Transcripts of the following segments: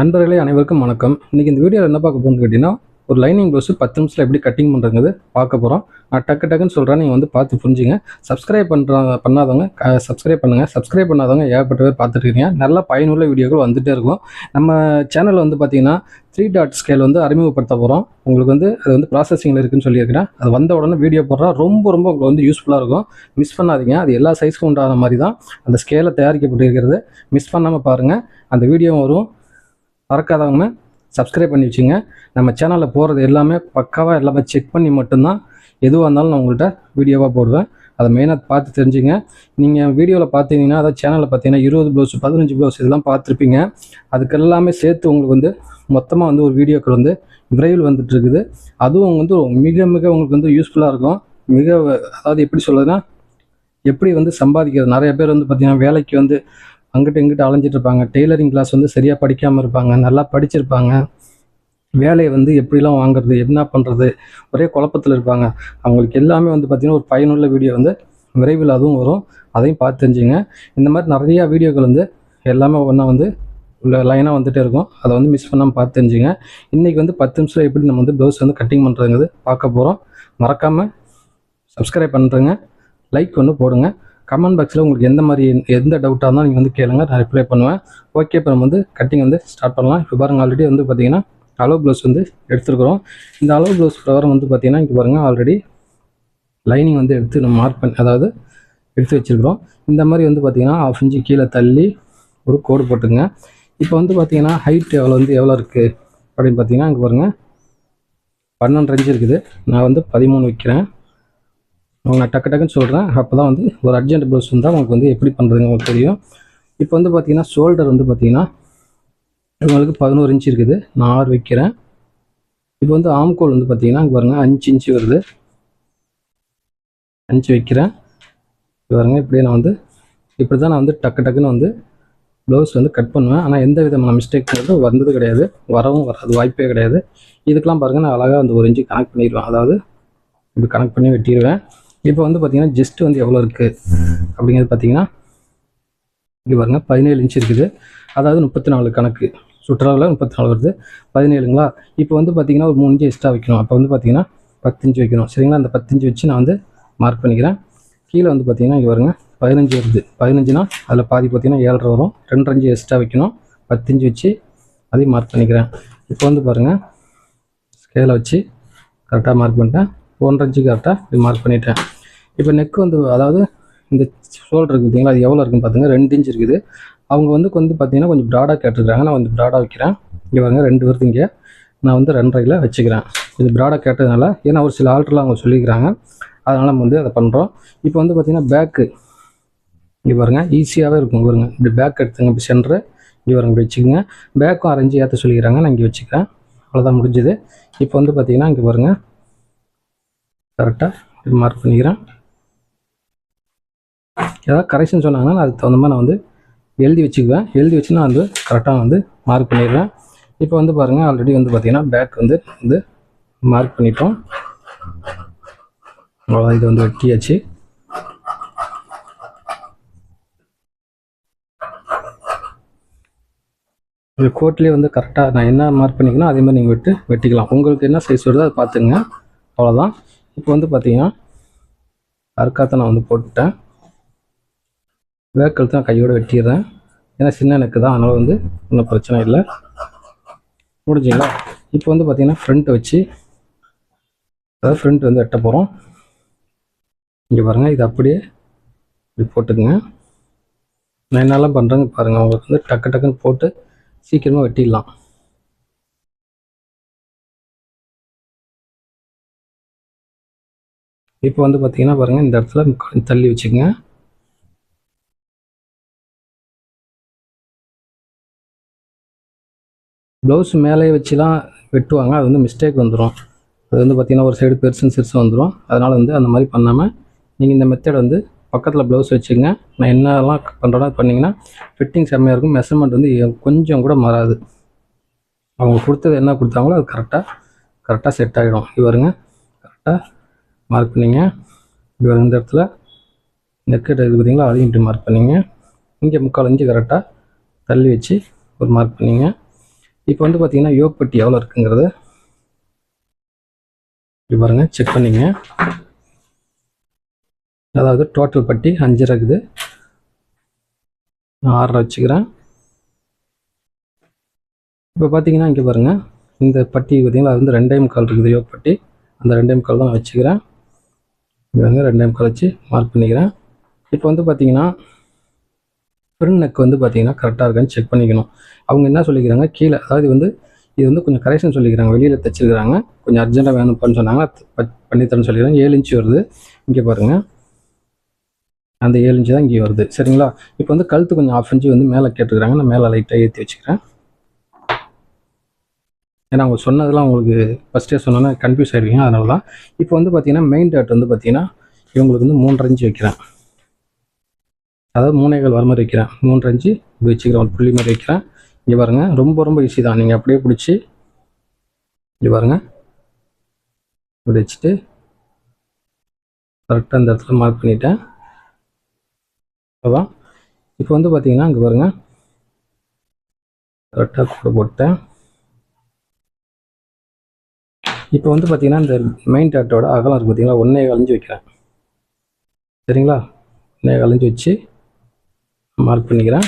நண்பர்களே அனைவருக்கும் வணக்கம். இன்னைக்கு இந்த வீடியோவில் என்ன பார்க்க போகணும்னு கேட்டிங்கன்னா ஒரு லைனிங் ப்ளவுஸ் பத்து நிமிஷத்தில் எப்படி கட்டிங் பண்ணுறது பார்க்க போகிறோம் நான் டக்கு டக்குன்னு சொல்கிறேன் நீங்கள் வந்து பார்த்து புரிஞ்சுங்க. சப்ஸ்கிரைப் பண்ணுற பண்ணாதவங்க சப்ஸ்கிரைப் பண்ணுங்கள் சப்ஸ்கிரைப் பண்ணாதவங்க ஏகப்பட்ட பேர் பார்த்துட்டு நல்லா நல்ல பயனுள்ள வீடியோக்கள் வந்துகிட்டே இருக்கும். நம்ம சேனலில் வந்து பார்த்தீங்கன்னா த்ரீ டாட் ஸ்கேல் வந்து அறிமுகப்படுத்த போகிறோம் உங்களுக்கு வந்து அது வந்து ப்ராசஸிங்கில் இருக்குன்னு சொல்லியிருக்கிறேன். அது வந்த உடனே வீடியோ போடுறா ரொம்ப ரொம்ப உங்களுக்கு வந்து யூஸ்ஃபுல்லாக இருக்கும். மிஸ் பண்ணாதீங்க. அது எல்லா சைஸ்க்கும் உண்டான மாதிரி தான் அந்த ஸ்கேலை தயாரிக்கப்பட்டிருக்கிறது. மிஸ் பண்ணாமல் பாருங்கள் அந்த வீடியோ வரும். மறக்காதவங்க சப்ஸ்கிரைப் பண்ணி வச்சுங்க. நம்ம சேனலில் போகிறது எல்லாமே பக்காவாக எல்லாமே செக் பண்ணி மட்டும்தான் எதுவாக இருந்தாலும் நான் உங்கள்கிட்ட வீடியோவாக போடுவேன். அதை மெயினாக பார்த்து தெரிஞ்சுங்க. நீங்கள் வீடியோவில் பார்த்தீங்கன்னா அதாவது சேனலில் பார்த்தீங்கன்னா இருபது ப்ளவுஸ் பதினஞ்சு ப்ளவுஸ் இதெல்லாம் பார்த்துருப்பீங்க. அதுக்கு எல்லாமே சேர்த்து உங்களுக்கு வந்து மொத்தமாக வந்து ஒரு வீடியோக்கள் வந்து விரைவில் வந்துட்டு இருக்குது. அதுவும் வந்து மிக மிக உங்களுக்கு வந்து யூஸ்ஃபுல்லாக இருக்கும். மிக அதாவது எப்படி சொல்றதுன்னா எப்படி வந்து சம்பாதிக்கிறது? நிறைய பேர் வந்து பார்த்திங்கன்னா வேலைக்கு வந்து அங்கிட்ட இங்கிட்ட அலைஞ்சிட்டு இருப்பாங்க. டெய்லரிங் கிளாஸ் வந்து சரியாக படிக்காமல் இருப்பாங்க. நல்லா படிச்சிருப்பாங்க. வேலையை வந்து எப்படிலாம் வாங்குறது என்ன பண்ணுறது ஒரே குழப்பத்தில் இருப்பாங்க. அவங்களுக்கு எல்லாமே வந்து பார்த்திங்கன்னா ஒரு பயனுள்ள வீடியோ வந்து விரைவில் அதுவும் வரும். அதையும் பார்த்து தெரிஞ்சுங்க. இந்த மாதிரி நிறையா வீடியோக்கள் வந்து எல்லாமே ஒன்றா வந்து உள்ள லைனாக வந்துகிட்டே இருக்கும். அதை வந்து மிஸ் பண்ணாமல் பார்த்து தெரிஞ்சுங்க. இன்றைக்கி வந்து பத்து நிமிஷம் எப்படி நம்ம வந்து ப்ளவுஸ் வந்து கட்டிங் பண்ணுறதுங்கிறது பார்க்க போகிறோம் மறக்காமல் சப்ஸ்கிரைப் பண்ணுறேங்க லைக் ஒன்று போடுங்க. கமெண்ட் பாக்ஸில் உங்களுக்கு எந்த மாதிரி எந்த டவுட்டாக இருந்தாலும் நீங்கள் வந்து கேளுங்க. நான் ரிப்ளை பண்ணுவேன். ஓகே இப்போ நம்ம வந்து கட்டிங் வந்து ஸ்டார்ட் பண்ணலாம். இப்போ பாருங்கள் ஆல்ரெடி வந்து பார்த்தீங்கன்னா அலோ ப்ளவுஸ் வந்து எடுத்துருக்குறோம். இந்த அலோ ப்ளவுஸ் பிரகாரம் வந்து பார்த்தீங்கன்னா இங்கே பாருங்கள் ஆல்ரெடி லைனிங் வந்து எடுத்து நம்ம மார்க் பண்ணி அதாவது எடுத்து வச்சுருக்குறோம். இந்த மாதிரி வந்து பார்த்தீங்கன்னா ஆஃப் இன்ச்சு கீழே தள்ளி ஒரு கோடு போட்டுங்க. இப்போ வந்து பார்த்தீங்கன்னா ஹைட் எவ்வளோ வந்து எவ்வளோ இருக்குது அப்படின்னு பார்த்தீங்கன்னா இங்கே பாருங்கள் பன்னெண்டு இன்ச்சு இருக்குது. நான் வந்து பதிமூணு வைக்கிறேன். நான் டக்கு டக்குன்னு சொல்கிறேன் அப்போ தான் வந்து ஒரு அர்ஜென்ட் ப்ளவுஸ் இருந்தால் உங்களுக்கு வந்து எப்படி பண்ணுறதுன்னு உங்களுக்கு தெரியும். இப்போ வந்து பார்த்தீங்கன்னா ஷோல்டர் வந்து பார்த்தீங்கன்னா உங்களுக்கு பதினோரு இன்ச் இருக்குது. நான் ஆறு வைக்கிறேன். இப்போ வந்து ஆம்கோல் வந்து பார்த்தீங்கன்னா பாருங்கள் அஞ்சு இன்ச்சு வருது. அஞ்சு வைக்கிறேன். இது பாருங்க இப்படியே நான் வந்து இப்படி தான் நான் வந்து டக்கு டக்குன்னு வந்து ப்ளவுஸ் வந்து கட் பண்ணுவேன். ஆனால் எந்த விதமான மிஸ்டேக் வந்து வந்தது கிடையாது. வரவும் வராது வாய்ப்பே கிடையாது. இதுக்கெலாம் பாருங்கள் நான் அழகாக அந்த ஒரு இன்ச்சு கனெக்ட் பண்ணிடுவேன். அதாவது இப்படி கனெக்ட் பண்ணி வெட்டிடுவேன். இப்போ வந்து பார்த்தீங்கன்னா ஜஸ்ட் வந்து எவ்வளோ இருக்குது அப்படிங்கிறது பார்த்தீங்கன்னா இங்கே பாருங்க பதினேழு இன்ச் இருக்குது. அதாவது முப்பத்தி நாலு கணக்கு. சுற்றளவில் முப்பத்தி நாலு வருது. பதினேழுங்களா? இப்போ வந்து பார்த்தீங்கன்னா ஒரு மூணு இன்ச்சு எக்ஸ்ட்ரா வைக்கணும். அப்போ வந்து பார்த்தீங்கன்னா பத்து இன்ச்சு வைக்கணும். சரிங்களா? அந்த பத்து இன்ச்சு வச்சு நான் வந்து மார்க் பண்ணிக்கிறேன். கீழே வந்து பார்த்தீங்கன்னா இங்கே பாருங்க பதினஞ்சு வருது. பதினஞ்சுனா அதில் பாதி பார்த்தீங்கன்னா ஏழரை வரும். ரெண்டு இன்ச்சு எக்ஸ்ட்ரா வைக்கணும். பத்து இன்ச்சு வச்சு அதையும் மார்க் பண்ணிக்கிறேன். இப்போ வந்து பாருங்கள் ஸ்கேலை வச்சு கரெக்டாக மார்க் பண்ணிட்டேன். ஒன்றரை இன்ச்சு கரெக்டாக இப்படி மார்க் பண்ணிட்டேன். இப்போ நெக் வந்து அதாவது இந்த ஷோல்டர் இருக்குது பார்த்தீங்களா அது எவ்வளோ இருக்குன்னு பார்த்துங்க ரெண்டு இன்ச் இருக்குது. அவங்க வந்து வந்து பார்த்தீங்கன்னா கொஞ்சம் ப்ராடாக கேட்டிருக்காங்க நான் வந்து ப்ராடாக வைக்கிறேன். இங்கே பாருங்க ரெண்டு வருது இங்கே. நான் வந்து ரெண்டரையில் வச்சுக்கிறேன். இது ப்ராடாக கேட்டதுனால ஏன்னா ஒரு சில ஆல்ட்ரெலாம் அவங்க சொல்லிக்கிறாங்க. அதனால் நம்ம வந்து அதை பண்ணுறோம் இப்போ வந்து பார்த்தீங்கன்னா பேக்கு இங்கே பாருங்கள் ஈஸியாகவே இருக்கும். பாருங்க இப்படி பேக் எடுத்துங்க இப்படி சென்ட்ரு இங்கே பாருங்க இப்படி வச்சுக்கோங்க. பேக்கும் அரைஞ்சி ஏற்ற சொல்லிக்கிறாங்க. நான் இங்கே வச்சுக்கிறேன். அவ்வளோதான் முடிஞ்சுது. இப்போ வந்து பார்த்தீங்கன்னா இங்கே பாருங்கள் கரெக்டாக மார்க் பண்ணிக்கிறேன். ஏதாவது கரெக்ஷன் சொன்னாங்கன்னா அதுக்கு தகுந்த மாதிரி நான் வந்து எழுதி வச்சுக்குவேன். எழுதி வச்சு நான் வந்து கரெக்டாக வந்து மார்க் பண்ணிடுவேன் இப்போ வந்து பாருங்கள் ஆல்ரெடி வந்து பார்த்தீங்கன்னா பேக் வந்து வந்து மார்க் பண்ணிட்டோம். அவ்வளோதான் இது வந்து வெட்டியாச்சு. இந்த கோட்லேயே வந்து கரெக்டாக நான் என்ன மார்க் பண்ணிக்கணும் அதே மாதிரி நீங்கள் விட்டு வெட்டிக்கலாம். உங்களுக்கு என்ன சைஸ் வருதோ அதை பார்த்துங்க அவ்வளோதான் இப்போ வந்து பார்த்தீங்கன்னா அறுக்காத்த நான் வந்து போட்டுட்டேன். வேக்கழுத்து நான் கையோடு வெட்டிடுறேன். ஏன்னா சின்ன நெக்கு தான். அதனால் வந்து ஒன்றும் பிரச்சனை இல்லை. முடிஞ்சுங்களா? இப்போ வந்து பார்த்தீங்கன்னா ஃப்ரண்ட்டை வச்சு அதாவது ஃப்ரண்ட் வந்து வெட்ட போகிறோம் இங்கே பாருங்கள் இது அப்படியே இப்படி போட்டுக்குங்க. நான் என்னெல்லாம் பண்ணுறேங்க பாருங்கள் உங்களுக்கு வந்து டக்கு டக்குன்னு போட்டு சீக்கிரமாக வெட்டிடலாம். இப்போ வந்து பார்த்தீங்கன்னா பாருங்கள் இந்த இடத்துல தள்ளி வச்சுங்க ப்ளவுஸ் மேலே வச்சுலாம் வெட்டுவாங்க அது வந்து மிஸ்டேக் வந்துடும் அது வந்து பார்த்திங்கன்னா ஒரு சைடு பெருசுன்னு சிறுசு வந்துடும் அதனால் வந்து அந்த மாதிரி பண்ணாமல் நீங்கள் இந்த மெத்தட் வந்து பக்கத்தில் ப்ளவுஸ் வச்சுங்க நான் என்னெல்லாம் பண்ணுறோம் பண்ணிங்கன்னா ஃபிட்டிங் செம்மையாக இருக்கும். மெஷர்மெண்ட் வந்து கொஞ்சம் கூட மாறாது. அவங்க கொடுத்தது என்ன கொடுத்தாங்களோ அது கரெக்டாக கரெக்டாக செட் ஆகிடும் இவருங்க கரெக்டாக மார்க் பண்ணிங்க. இவர் இந்த இடத்துல நெக்கெட் இருக்குது பார்த்தீங்களா? அதையும் இப்படி மார்க் பண்ணிங்க. இங்கே முக்கால் இஞ்சி கரெக்டாக தள்ளி வச்சு ஒரு மார்க் பண்ணிங்க. இப்போ வந்து பார்த்தீங்கன்னா யோகப்பட்டி எவ்வளோ இருக்குங்கிறது இப்படி பாருங்கள் செக் பண்ணிங்க. அதாவது டோட்டல் பட்டி அஞ்சு இருக்குது. நான் ஆறரை வச்சுக்கிறேன். இப்போ பார்த்தீங்கன்னா இங்கே பாருங்கள் இந்த பட்டி பார்த்திங்கன்னா அது வந்து ரெண்டே முக்கால் இருக்குது யோக் பட்டி அந்த ரெண்டே முக்கால் தான் நான் வச்சுக்கிறேன். இங்கே வந்து ரெண்டே முக்கால் மார்க் பண்ணிக்கிறேன். இப்போ வந்து பார்த்தீங்கன்னா ஃப்ரண்ட் நெக் வந்து பார்த்தீங்கன்னா கரெக்டாக இருக்கான்னு செக் பண்ணிக்கணும். அவங்க என்ன சொல்லிக்கிறாங்க? கீழே அதாவது வந்து இது வந்து கொஞ்சம் கரெக்ஷன் சொல்லிக்கிறாங்க. வெளியில் தைச்சிருக்கிறாங்க. கொஞ்சம் அர்ஜென்ட்டாக வேணும்னு சொன்னாங்க. பண்ணித்தரேன்னு சொல்லிக்கிறாங்க. ஏழு இன்ச்சு வருது. இங்கே பாருங்கள் அந்த ஏழு இன்ச்சு தான் இங்கே வருது. சரிங்களா? இப்போ வந்து கழுத்து கொஞ்சம் ஆஃப் இன்ச்சு வந்து மேலே கேட்டுருக்காங்க நான் மேலே லைட்டாக ஏற்றி வச்சுக்கிறேன். ஏன்னா அவங்க சொன்னதெல்லாம் உங்களுக்கு ஃபஸ்ட்டே சொன்னோன்னா கன்ஃபியூஸ் ஆயிருவீங்க அதனால தான் இப்போ வந்து பார்த்தீங்கன்னா மெயின் டாட் வந்து பார்த்தீங்கன்னா இவங்களுக்கு வந்து மூன்று அஞ்சு வைக்கிறேன். அதாவது மூணேகால் வர மாதிரி வைக்கிறேன். மூன்று அஞ்சு இப்படி வச்சுக்கிறேன் ஒரு புள்ளி மாதிரி வைக்கிறேன். இங்கே பாருங்கள் ரொம்ப ரொம்ப ஈஸி தான். நீங்கள் அப்படியே பிடிச்சி இங்கே பாருங்கள் இப்படி வச்சுட்டு கரெக்டாக அந்த இடத்துல மார்க் பண்ணிட்டேன். அதான் இப்போ வந்து பார்த்தீங்கன்னா இங்கே பாருங்கள் கரெக்டாக கூட போட்டேன் இப்போ வந்து பார்த்தீங்கன்னா இந்த மெயின் டாட்டோட அகலம் இருக்குது பார்த்தீங்களா ஒன்றே கலைஞ்சு வைக்கிறேன். சரிங்களா? ஒன்றே கலைஞ்சு வச்சு மார்க் பண்ணிக்கிறேன்.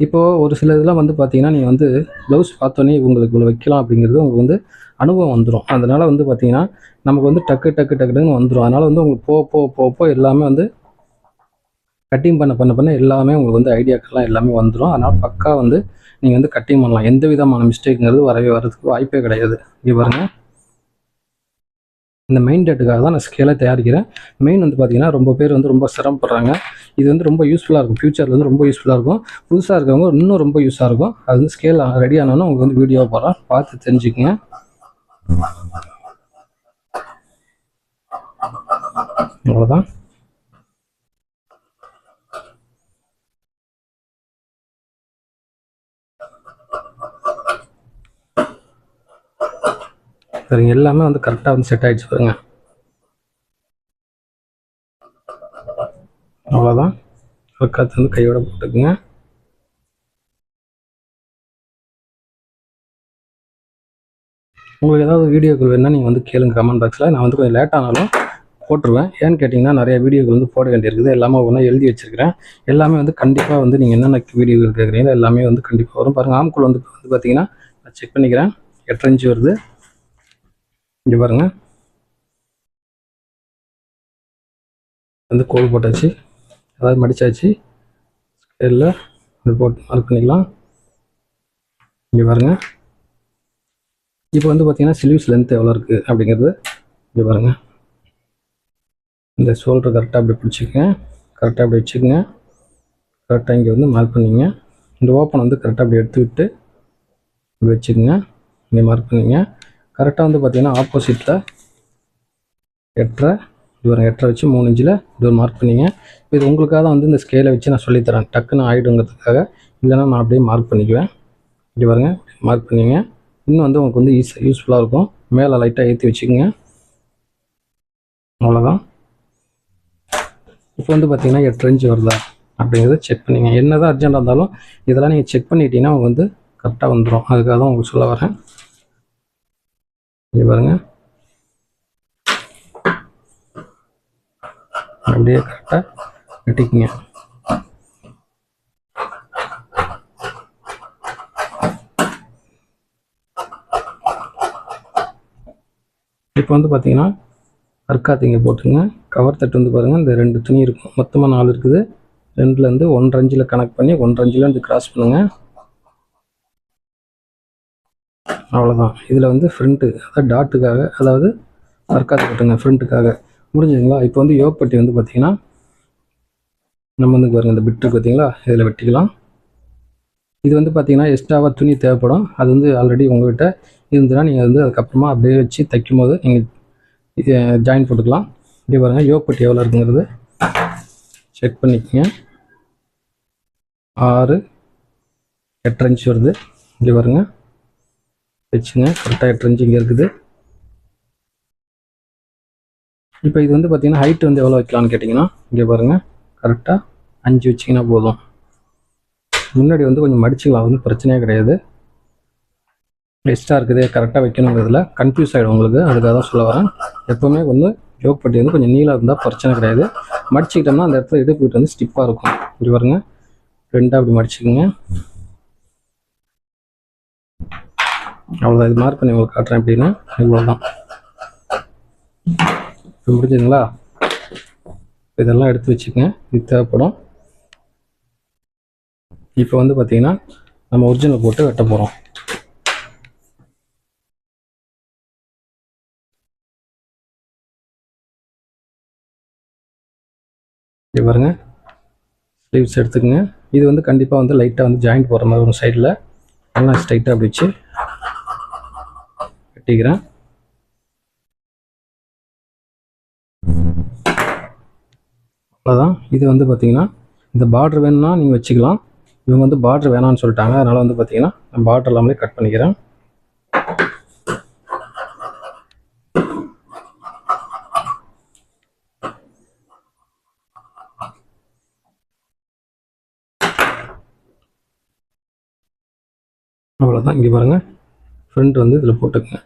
இப்போது ஒரு சில இதெல்லாம் வந்து பார்த்தீங்கன்னா நீங்கள் வந்து ப்ளவுஸ் பார்த்தோன்னே உங்களுக்கு இவ்வளோ வைக்கலாம் அப்படிங்கிறது உங்களுக்கு வந்து அனுபவம் வந்துடும் அதனால் வந்து பார்த்தீங்கன்னா நமக்கு வந்து டக்கு டக்கு டக்கு டக்குன்னு வந்துடும் அதனால் வந்து உங்களுக்கு போக போக போக போக எல்லாமே வந்து கட்டிங் பண்ண பண்ண பண்ண எல்லாமே உங்களுக்கு வந்து ஐடியாக்கெல்லாம் எல்லாமே வந்துடும் அதனால் பக்கா வந்து நீங்கள் வந்து கட்டிங் பண்ணலாம். எந்த விதமான மிஸ்டேக்குங்கிறது வரவே வர்றதுக்கு வாய்ப்பே கிடையாது. இங்கே பாருங்கள் இந்த மெயின் டேட்டுக்காக தான் நான் ஸ்கேலை தயாரிக்கிறேன். மெயின் வந்து பார்த்தீங்கன்னா ரொம்ப பேர் வந்து ரொம்ப சிரமப்படுறாங்க. இது வந்து ரொம்ப யூஸ்ஃபுல்லாக இருக்கும். ஃப்யூச்சரில் வந்து ரொம்ப யூஸ்ஃபுல்லாக இருக்கும். புதுசாக இருக்கவங்க இன்னும் ரொம்ப யூஸாக இருக்கும். அது வந்து ஸ்கேல் ரெடி ஆனோன்னு உங்களுக்கு வந்து வீடியோ போடுறேன் பார்த்து தெரிஞ்சுக்கங்க. அவ்வளோதான் சரிங்க எல்லாமே வந்து கரெக்டாக வந்து செட் ஆகிடுச்சு பாருங்க. அவ்வளோதான் காற்று வந்து கையோட போட்டுக்குங்க. உங்களுக்கு ஏதாவது வீடியோக்கள் வேணால் நீங்கள் வந்து கேளுங்க கமெண்ட் பாக்ஸில் நான் வந்து கொஞ்சம் லேட் ஆனாலும் போட்டுருவேன். ஏன்னு கேட்டிங்கன்னா நிறைய வீடியோக்கள் வந்து போட வேண்டியிருக்குது. எல்லாமே ஒன்றா எழுதி வச்சிருக்கிறேன். எல்லாமே வந்து கண்டிப்பாக வந்து நீங்கள் என்னென்ன வீடியோக்கள் கேட்குறீங்களோ எல்லாமே வந்து கண்டிப்பாக வரும். பாருங்கள் ஆம்குள் வந்து வந்து பார்த்தீங்கன்னா நான் செக் பண்ணிக்கிறேன். எட்டரை இன்ச்சு வருது. இங்கே பாருங்கள் வந்து கோல் போட்டாச்சு. அதாவது மடிச்சாச்சு. ஸ்கேலில் இது போட்டு மார்க் பண்ணிக்கலாம் இங்கே பாருங்கள் இப்போ வந்து பார்த்தீங்கன்னா ஸ்லீவ்ஸ் லென்த் எவ்வளோ இருக்குது அப்படிங்கிறது இங்கே பாருங்கள் இந்த ஷோல்டர் கரெக்டாக அப்படி பிடிச்சிக்கங்க. கரெக்டாக அப்படி வச்சுக்கோங்க. கரெக்டாக இங்கே வந்து மார்க் பண்ணிங்க. இந்த ஓப்பன் வந்து கரெக்டாக அப்படி எடுத்து விட்டு இப்படி வச்சுக்கோங்க. இங்கே மார்க் பண்ணிங்க. கரெக்டாக வந்து பார்த்தீங்கன்னா ஆப்போசிட்டில் எட்டரை இது ஒரு எட்டரை வச்சு மூணு இன்ச்சில் இது ஒரு மார்க் பண்ணிங்க. இது உங்களுக்காக தான் வந்து இந்த ஸ்கேலை வச்சு நான் சொல்லித்தரேன் டக்குன்னு ஆகிடுங்கிறதுக்காக இல்லைன்னா நான் அப்படியே மார்க் பண்ணிக்குவேன். இங்கே பாருங்க மார்க் பண்ணிங்க. இன்னும் வந்து உங்களுக்கு வந்து யூஸ் யூஸ்ஃபுல்லாக இருக்கும். மேலே லைட்டாக ஏற்றி வச்சுக்கோங்க. அவ்வளோதான் இப்போ வந்து பார்த்தீங்கன்னா எட்டு இன்ச்சு வருதா அப்படிங்கிறத செக் பண்ணிங்க. என்ன தான் அர்ஜென்ட்டாக இருந்தாலும் இதெல்லாம் நீங்கள் செக் பண்ணிட்டீங்கன்னா உங்களுக்கு வந்து கரெக்டாக வந்துடும் அதுக்காக தான் உங்களுக்கு சொல்ல வரேன். இங்கே பாருங்க. அப்படியே கரெக்டாக வெட்டிக்குங்க. இப்போ வந்து பார்த்தீங்கன்னா அர்க்காத்து இங்கே போட்டுங்க கவர் தட்டு வந்து பாருங்கள் இந்த ரெண்டு துணி இருக்கும். மொத்தமாக நாலு இருக்குது. ரெண்டுலேருந்து ஒன்றரை இன்ச்சில் கனெக்ட் பண்ணி ஒன்றரை இன்ச்சில் வந்து கிராஸ் பண்ணுங்கள் அவ்வளோதான் இதில் வந்து ஃப்ரண்ட்டு அதாவது டாட்டுக்காக அதாவது அர்க்காத்து கட்டுங்க ஃப்ரண்ட்டுக்காக முடிஞ்சுதுங்களா இப்போ வந்து யோகப்பட்டி வந்து பார்த்தீங்கன்னா நம்ம வந்து பாருங்கள் இந்த பிட்டு பார்த்தீங்களா இதில் வெட்டிக்கலாம். இது வந்து பார்த்திங்கன்னா எக்ஸ்ட்ராவாக துணி தேவைப்படும். அது வந்து ஆல்ரெடி உங்கள்கிட்ட இருந்துன்னா நீங்கள் வந்து அதுக்கப்புறமா அப்படியே வச்சு தைக்கும் போது நீங்கள் ஜாயின் போட்டுக்கலாம். இப்படி பாருங்கள் யோகப்பட்டி எவ்வளோ இருக்குங்கிறது. செக் பண்ணிக்கோங்க. ஆறு எட்டரை இன்ச் வருது. இப்படி பாருங்கள் வச்சுங்க. கரெக்டாக எட்டு இங்கே இருக்குது. இப்போ இது வந்து பார்த்தீங்கன்னா ஹைட் வந்து எவ்வளோ வைக்கலாம்னு கேட்டிங்கன்னா இங்கே பாருங்கள் கரெக்டாக அஞ்சு வச்சிங்கன்னா போதும். முன்னாடி வந்து கொஞ்சம் மடிச்சுக்கலாம். வந்து பிரச்சனையே கிடையாது. பெஸ்ட்டாக இருக்குது. கரெக்டாக வைக்கணுங்கிறதுல கன்ஃபியூஸ் ஆகிடும் உங்களுக்கு. அதுக்காக தான் சொல்ல வரேன். எப்போவுமே வந்து ஜோக் பட்டி வந்து கொஞ்சம் நீளாக இருந்தால் பிரச்சனை கிடையாது. மடிச்சுக்கிட்டோம்னா அந்த இடத்துல இடுப்பு வந்து ஸ்டிப்பாக இருக்கும். இப்படி பாருங்க. ரெண்டாக அப்படி மடிச்சுக்கோங்க. அவ்வளோதான் இது மார்க் பண்ணி உங்களுக்கு காட்டுறேன் அப்படின்னா இவ்வளோதான் இப்போ முடிஞ்சுதுங்களா? இதெல்லாம் எடுத்து வச்சுக்கோங்க. இது தேவைப்படும். இப்போ வந்து பார்த்தீங்கன்னா நம்ம ஒரிஜினல் போட்டு வெட்ட போகிறோம் பாருங்க. ஸ்லீவ்ஸ் எடுத்துக்கோங்க. இது வந்து கண்டிப்பாக வந்து லைட்டாக வந்து ஜாயிண்ட் போகிற மாதிரி ஒரு சைடில் நல்லா ஸ்ட்ரைட்டாக அப்படி வச்சு வெட்டிக்கிறேன் அவ்வளோதான் இது வந்து பார்த்தீங்கன்னா இந்த பார்டர் வேணும்னா நீங்கள் வச்சுக்கலாம். இவங்க வந்து பார்டர் வேணாம்னு சொல்லிட்டாங்க. அதனால் வந்து பார்த்தீங்கன்னா நான் பார்டர் இல்லாமலே கட் பண்ணிக்கிறேன். அவ்வளோதான் இங்கே பாருங்கள் ஃப்ரண்ட் வந்து இதில் போட்டுக்கங்க.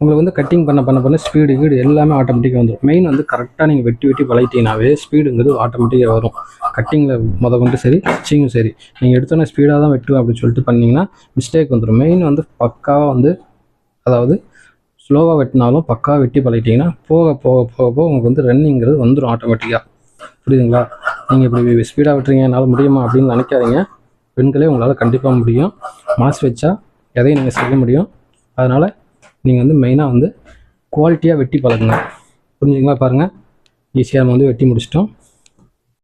உங்களுக்கு வந்து கட்டிங் பண்ண பண்ண பண்ண ஸ்பீடு கீடு எல்லாமே ஆட்டோமேட்டிக்காக வந்துடும் மெயின் வந்து கரெக்டாக நீங்கள் வெட்டி வெட்டி பழகிட்டீங்கனாவே ஸ்பீடுங்கிறது ஆட்டோமேட்டிக்காக வரும். கட்டிங்கில் முத கொண்டு சரி ஸ்டிச்சிங்கும் சரி. நீங்கள் எடுத்தோன்னே ஸ்பீடாக தான் வெட்டுவேன் அப்படின்னு சொல்லிட்டு பண்ணிங்கன்னா மிஸ்டேக் வந்துடும் மெயின் வந்து பக்காவாக வந்து அதாவது ஸ்லோவாக வெட்டினாலும் பக்காவாக வெட்டி பழகிட்டிங்கன்னா போக போக போக போக உங்களுக்கு வந்து ரன்னிங்கிறது வந்துடும் ஆட்டோமேட்டிக்காக புரியுதுங்களா? நீங்கள் இப்படி ஸ்பீடாக வெட்டுறீங்க என்னால் முடியுமா அப்படின்னு நினைக்காதீங்க. பெண்களே உங்களால் கண்டிப்பாக முடியும். மாஸ் வச்சா எதையும் நீங்கள் செய்ய முடியும். அதனால் நீங்கள் வந்து மெயினாக வந்து குவாலிட்டியாக வெட்டி பழகுங்க. புரிஞ்சுங்களா பாருங்கள் ஈஸியாக நம்ம வந்து வெட்டி முடிச்சிட்டோம்.